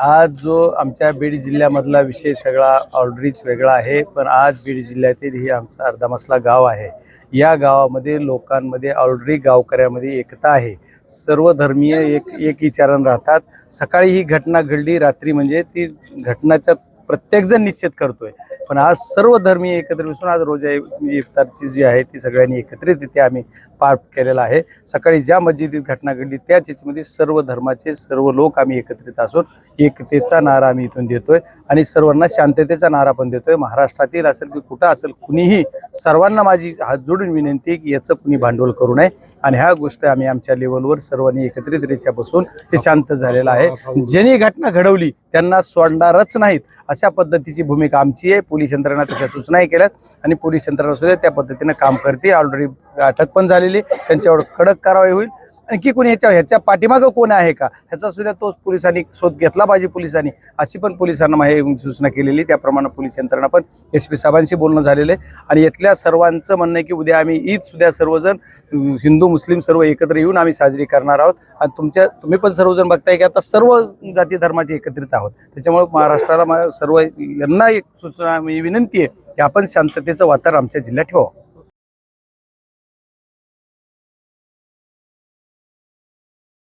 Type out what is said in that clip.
आज जो आमच्या बीड जिल्ह्यामधला विषय सगळा ऑलरेडीच वेगळा आहे पण आज बीड जिल्ह्यातील ही आमचा अर्धामसला गाव आहे. या गावामध्ये लोकांमध्ये ऑलरेडी गावकऱ्यामध्ये एकता आहे. सर्व धर्मीय एक एक विचारानं राहतात. सकाळी ही घटना घडली रात्री म्हणजे ती घटनाचा प्रत्येकजण निश्चित करतोय. पण आज सर्व धर्मीय एकत्र बसून आज रोजा म्हणजे इफ्तारची जी आहे ती सगळ्यांनी एकत्रित इथे आम्ही पार केलेला आहे. सकाळी ज्या मस्जिदीत घटना घडली त्याच याच्यामध्ये सर्व धर्माचे सर्व लोक आम्ही एकत्रित असून एकतेचा नारा आम्ही इथून देतोय आणि सर्वांना शांततेचा नारा पण देतोय. महाराष्ट्रातील असेल की कुठं असेल कुणीही सर्वांना माझी हात जोडून विनंती आहे की याचं कुणी भांडवल करू नये. आणि ह्या गोष्ट आम्ही आमच्या लेवलवर सर्वांनी एकत्रितरित्या बसून हे शांत झालेलं आहे. ज्यांनी घटना घडवली त्यांना सोडणारच नाहीत. अशा पद्धतीची भूमिका आमची आहे. पोलीस यंत्रणा तशा सूचनाही केल्यात आणि पोलीस यंत्रणा सुद्धा त्या पद्धतीनं काम करते. ऑलरेडी अटक पण झालेली त्यांच्यावर कडक कारवाई होईल. आणखी कोणी ह्याच्या ह्याच्या पाठीमागं कोण आहे का? ह्याचा सुद्धा तोच पोलिसांनी शोध घेतला पाहिजे पोलिसांनी. अशी पण पोलिसांना माहिती सूचना केलेली त्याप्रमाणे पोलीस यंत्रणा पण एस पी साहेबांशी बोलणं झालेलं आहे. आणि यातल्या सर्वांचं म्हणणं आहे की उद्या आम्ही ईद सुद्धा सर्वजण हिंदू मुस्लिम सर्व एकत्र येऊन आम्ही साजरी करणार आहोत. आणि तुमच्या तुम्ही पण सर्वजण बघताय की आता सर्व जाती धर्माचे एकत्रित आहोत. त्याच्यामुळे महाराष्ट्राला मा- सर्व यांना एक सूचना विनंती आहे की आपण शांततेचं वातावरण आमच्या जिल्ह्यात ठेवावं.